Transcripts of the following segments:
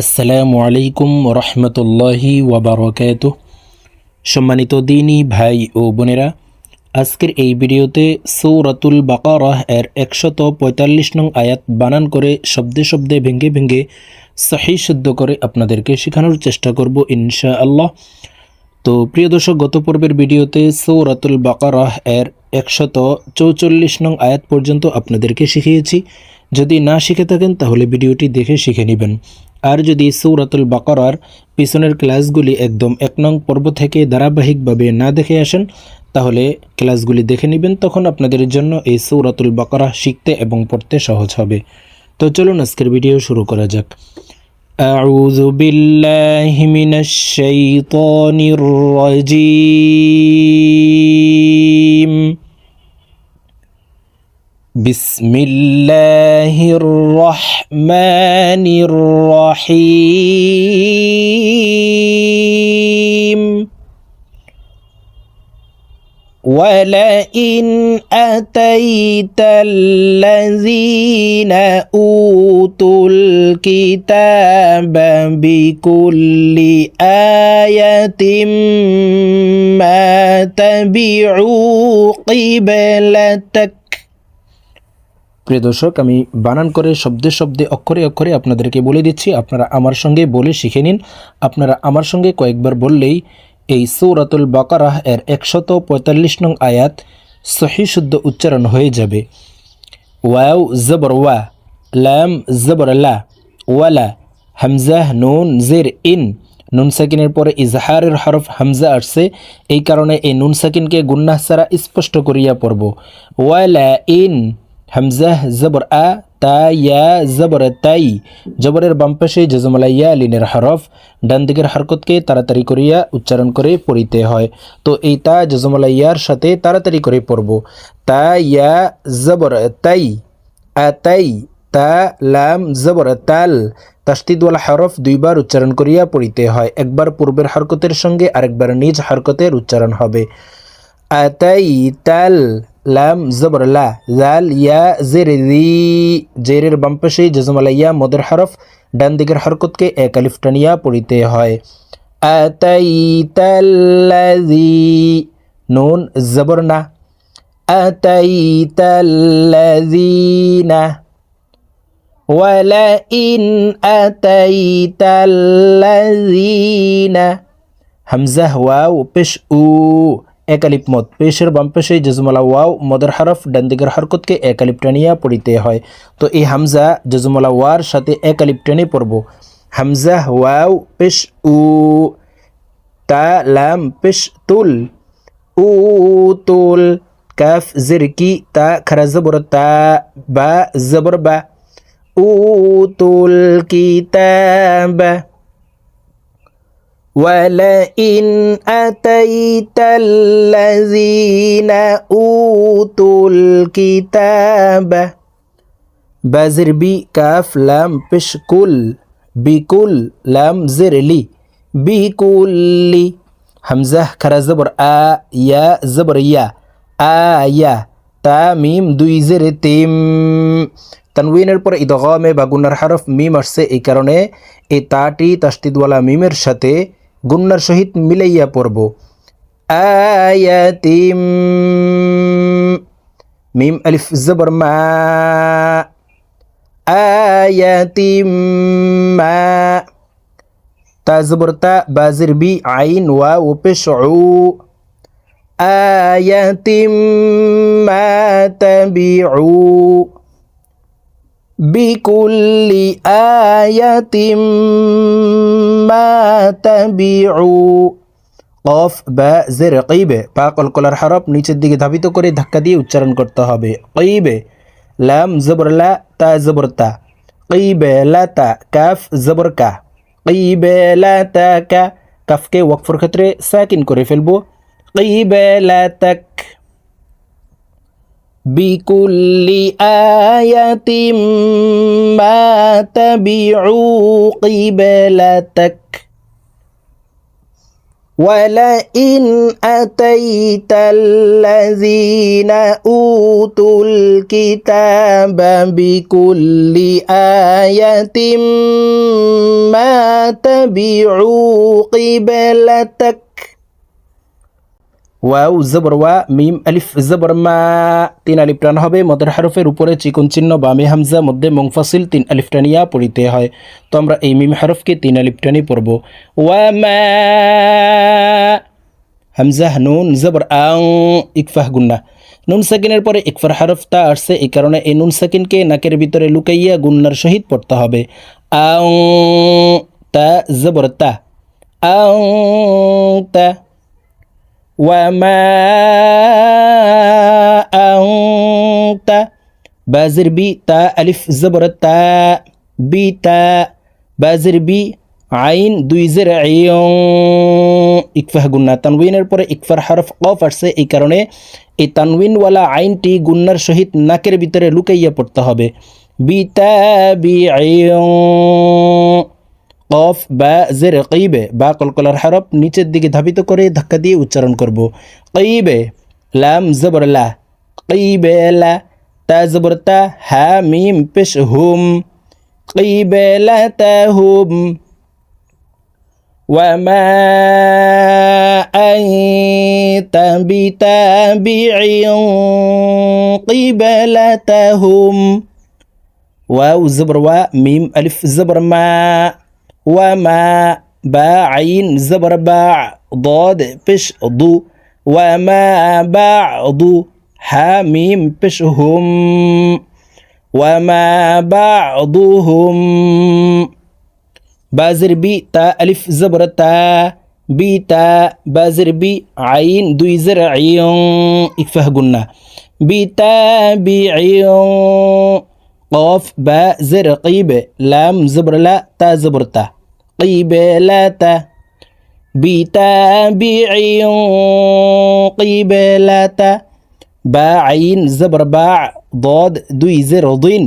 আসসালামু আলাইকুম রহমতুল্লাহি ওয়াবারকাত সম্মানিত দিনী ভাই ও বোনেরা, আজকের এই ভিডিওতে সৌরাতুল বাকারাহ এর একশত পঁয়তাল্লিশ নং আয়াত বানান করে শব্দে শব্দে ভেঙ্গে ভেঙ্গে সহি শুদ্ধ করে আপনাদেরকে শেখানোর চেষ্টা করব ইনশা আল্লাহ তো প্রিয় দর্শক, গত পর্বের ভিডিওতে সৌরাতুল বাকারাহ এর একশত চৌচল্লিশ নং আয়াত পর্যন্ত আপনাদেরকে শিখিয়েছি। যদি না শিখে থাকেন, তাহলে ভিডিওটি দেখে শিখে নেবেন। আর যদি সৌরাতুল বাকারার পিছনের ক্লাসগুলি একদম এক নং পর্ব থেকে ধারাবাহিকভাবে না দেখে আসেন তাহলে ক্লাসগুলি দেখে নেবেন তখন আপনাদের জন্য এই সৌরাতুল বাকারা শিখতে এবং পড়তে সহজ হবে তো চলুন আজকের ভিডিও শুরু করা যাক أعوذ بالله من الشيطان الرجيم بسم الله الرحمن الرحيم. ولئن أتيت الذين أوتوا الكتاب بكل آية ما تبعوا قبلتك প্রিয় দর্শক, আমি বানান করে শব্দে শব্দে, অক্ষরে অক্ষরে আপনাদেরকে বলে দিচ্ছি, আপনারা আমার সঙ্গে বলে শিখে নিন। আপনারা আমার সঙ্গে কয়েকবার বললেই এই সৌরাতুল বাকারাহ এর একশত পঁয়তাল্লিশ নং আয়াত সহি শুদ্ধ উচ্চারণ হয়ে যাবে। ওয়াও, জবর, ওয়া, লাম, জবর, লা, ওয়ালা হামজাহ নুন, জের, ইন। নুন সাকিনের পরে ইজহারের হরফ হামজা আসছে। এই কারণে এই নুন সাকিনকে গুন্নাহ ছাড়া স্পষ্ট করিয়া পড়ব। ওয়ালা, ইন হামজাহ জবর আ তা ইয়া জবর তাই জবরের বাম পাশে জজমালাইয়া লিনের হরফ ডান দিকের হরকতকে তাড়াতাড়ি করিয়া উচ্চারণ করে পড়িতে হয় তো এই তা জজমালাইয়ার সাথে তাড়াতাড়ি করে পড়ব তা ইয়া জবর তাই আ তাই তা লাম জবর তাল তাস্তিদওয়ালা হরফ দুইবার উচ্চারণ করিয়া পড়িতে হয় একবার পূর্বের হরকতের সঙ্গে আরেকবার নিজ হরকতের উচ্চারণ হবে আতাই তাল লাম জবর লা জাল ইয়া জের রি জেরের বাম পাশে জজমালাইয়া মদের হরফ ডান দিকের হরকতকে এক আলিফ টানিয়া পড়িতে হয় আতাই তাল্লাজি নুন জবর না আতাই তাল্লাজিনা ولئن أتيت الذين হামজা ওয়াও পেশ উ একালিপ মদ। পেশের বাম পেশে জজমলা ওয়াও, মদের হরফ ডান দিকের হরকতকে একালিপ টানিয়া পড়িতে হয়। তো এই হামজা, জজমলা ওয়ার সাথে একালিপ টেনে পড়ব। হামজা, ওয়াও, পেশ, উ, তা, লাম, পেশ, তুল, উ, তুল, কাফ জিরকি তা, খারা, জবর, তা, বা, জবর, বা উতুল কিতাব ولئن أتيت الذين أوتوا الكتاب بازر بي كاف لام بشكل بكل لام زرلي بكل همزة كرا زبر آ يا زبر يا آيا تا ميم দুই জেরে তিম তানউইনের পরে ইদগমে বা গুন্নার হরফ মিম আসছে এই কারণে এই তাটি তাস্তিদওয়ালা মিমের সাথে গুন্নার সহিত মিলাইয়া পড়ব। আয়াতিম মিম আলিফ জবর মা। আয়াতিম মা। তা জবর তা বাজির বি আইন ওয়া ও পেশ আয়াতিম মা তাবিউ। بكل آية ما تبعوا কফ বা জের কইবে পা কলকলার হরফ নিচের দিকে ধাবিত করে ধাক্কা দিয়ে উচ্চারণ করতে হবে কইবে লাম জবর লা তা জবর তা কইবে লা তা কাফ জবর কা কইবে লা তা কা কাফকে ওয়াকফর ক্ষেত্রে সাকিন করে ফেলবো কইবে লা তাক بكل آية ما تبعوا قبلتك ولئن أتيت الذين أوتوا الكتاب بكل آية ما تبعوا قبلتك ওয়াও, জবর ওয়া, মিম, আলিফ, জবর মা, তিন আলিফ টান হবে। মদের হারফের উপরে চিকন চিহ্ন, বামে হামজা, মধ্যে মুংফাসিল তিন আলিফ টানিয়া পড়িতে হয়। তো আমরা এই মিম হারফকে তিন আলিফ টানি পড়ব। ওয়া মা, হামজা, নুন, জবর, আং, ইকফাহ, গুন্না। নুন সাকিনের পরে ইকফার হারফ তা আসছে এই কারণে এই নুন সাকিনকে নাকের ভিতরে লুকাইয়া গুন্নার সহিত পড়তে হবে। আং, তা, জবর, তা। আং, তা। وما أنت بازر بي تا ألف زبر تا بي تا بازر بي আইন দুই জের ইকফাহ গুন্না তানউইনের পরে ইকফার হরফ কফ আসছে এই কারণে এই তানউইনওয়ালা আইনটি গুন্নার সহিত নাকের ভিতরে লুকাইয়া পড়তে হবে বিতা বি কফ বা জের কইবে বা কলকলার হরফ নিচের দিকে ধাবিত করে ধাক্কা দিয়ে উচ্চারণ করব কইবে লাম জবর লা কইবে লা তা জবর তা হা মিম পেশ হুম কইবে লা তা হুম وما أنت بتابع قبلتهم واو زبر و ميم ألف زبر ما وما با عين زبر باع ضاد بش ضو وما بعض حاميم بش هم وما بعضهم بازر بي تا ألف زبر تا بي تا بازر بي عين دوي زر عيون إكفه قلنا. بي تا بي عيون قاف با زر قيب لام زبر لا تا زبر تا قيب لا تا بي تا بي عيون قيب لا تا با عين زبر باع ضاد দুই জের দিন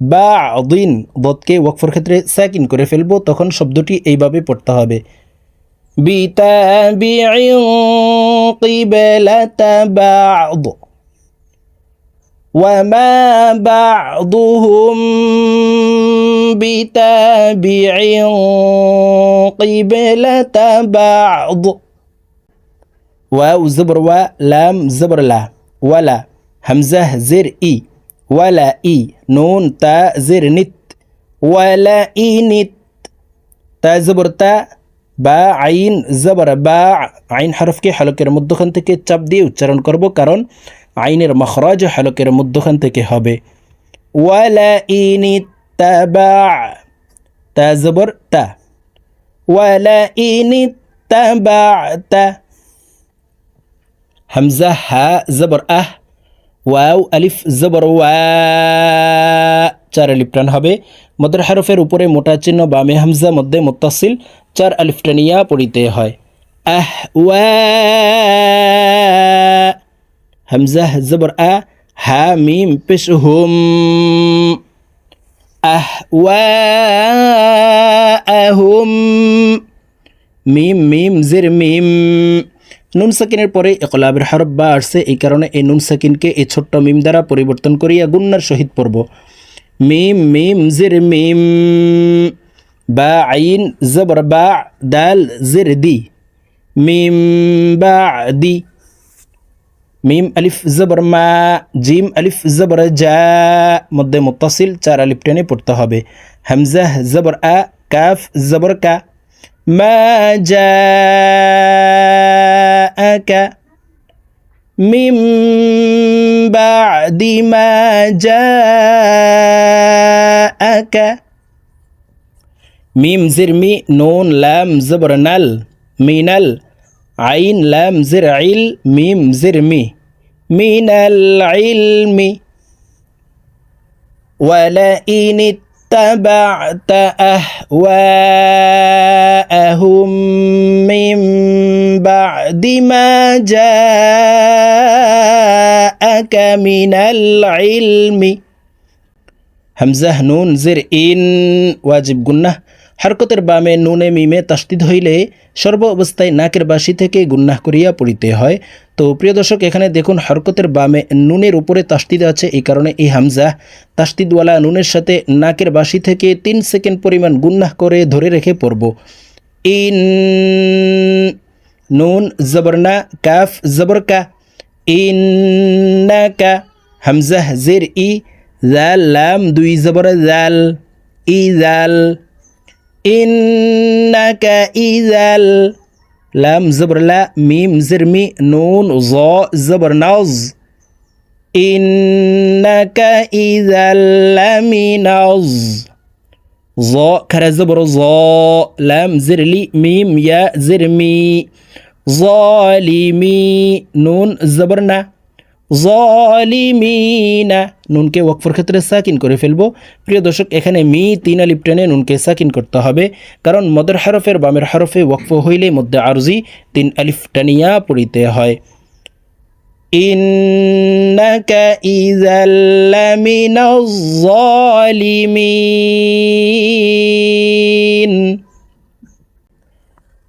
বা দিন দদকে ওয়াকফর ক্ষেত্রে সাকিন করে ফেলবো তখন শব্দটি এইভাবে পড়তে হবে بتابع قبلة بعض وما بعضهم بتابع قبلة بعض واو زبر و لام زبر لا ولا همزة زر إي ولا إي نون تا زر نت ولا إي نت تا زبر تا বা আইন জবর বা আইন হরফকে হলকের মধ্যখান থেকে চাপ দিয়ে উচ্চারণ করব কারণ আইনের মখরাজ হলকের মধ্যখান থেকে হবে। ওয়ালা ইনি তাবা তা জবর তা। ওয়ালা ইনি তাবা তা। হামজা, হা, জবর, আহ। ওয়াও, আলিফ, জবর, ওয়া। চার আলিফ হবে। মদের হারফের উপরে মোটা চিহ্ন বামে হামজা, মধ্যে মুত্তাসিল। চার আলিফ টানিয়া পড়িতে হয়। আহ, ওয়া। হামজা জবর আ হা মিম পেশ হুম আহ আহুম মিম মিম জির মিম নুন সাকিনের পরে একলাবের হরফ বা আসছে এই কারণে এই নুন সাকিনকে এই ছোট্ট মিম দ্বারা পরিবর্তন করিয়া গুন্নার সহিত পড়ব। মিম মিম জির মিম বা আইন জবর বা দাল জির দি মিম বা দি মিম আলিফ জবর মা জিম আলিফ জবর জা মধ্যে মুতাসিল চার আলিফ টেনে পড়তে হবে হামজাহ জবর আ কাফ জবর কা মা জা কা মিম বাদি মা জা কা মিম জিরমি নোন লাম জবর নাল মিনাল আইন লাম জির আইল মিম জিরমি মি من العلم. ولئن اتبعت أهواءهم من بعد ما جاءك من العلم. همزة نون زر إن واجب قلنا. হরকতের বামে নুনে মিমে তাস্তিদ হইলে সর্ব অবস্থায় নাকের বাসি থেকে গুন্নাহ করিয়া পড়িতে হয়। তো প্রিয় দর্শক, এখানে দেখুন, হরকতের বামে নুনের উপরে তাস্তিদ আছে, এই কারণে এই হামজা। তাস্তিদওয়ালা নুনের সাথে নাকের বাসি থেকে তিন সেকেন্ড পরিমাণ গুন্নাহ করে ধরে রেখে পড়ব। ইন, নুন জবরনা কাফ জবরকা ইন্নাকা হামজাহ জের, ই। জাল, লাম, দুই, জবর, জাল। ই, জাল। إنك إذا لم زبر لا ميم زر مي نون ظا زبر نظ إنك إذا لمن الظالمين ظا كر زبر ظا لم زر لي ميم يا زر مي. ظالمي نون زبرنا জলিমিনা নুনকে ওয়াকফর ক্ষেত্রে সাকিন করে ফেলব। প্রিয় দর্শক, এখানে মি তিন আলিপ টেনে নুনকে সাকিন করতে হবে। কারণ মদের হরফের বামের হরফে ওয়াকফ হইলে মধ্যে আরজি তিন আলিফ টানিয়া পড়িতে হয়।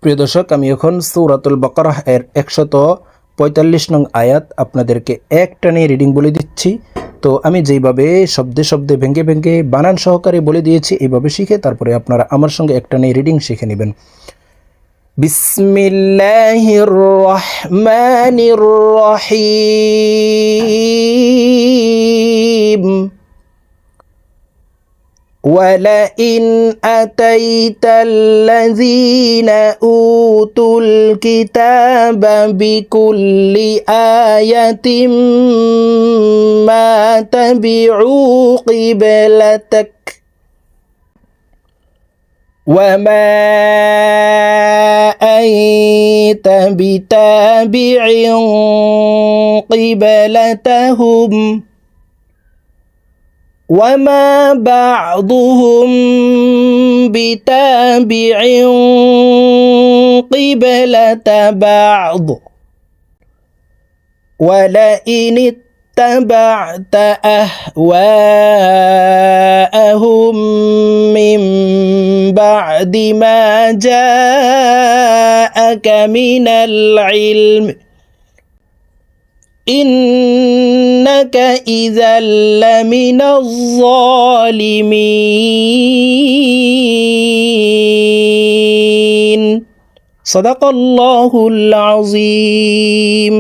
প্রিয় দর্শক, আমি এখন সৌরাতুল বকরাহ এর একশত পঁয়তাল্লিশ নং আয়াত আপনাদেরকে একটা নিয়ে রিডিং বলে দিচ্ছি। তো আমি যেইভাবে শব্দে শব্দে ভেঙে ভেঙে বানান সহকারে বলে দিয়েছি, এইভাবে শিখে তারপরে আপনারা আমার সঙ্গে একটা নিয়ে রিডিং শিখে নেবেন। রহিম। ولئن أتيت الذين أوتوا الكتاب بكل آية ما تبعوا قبلتك وما أنت بتابع قبلتهم وما بعضهم بتابع قبلة بعض ولئن اتبعت أهواءهم من بعد ما جاءك من العلم إنك إذا لمن الظالمين. صدق الله العظيم.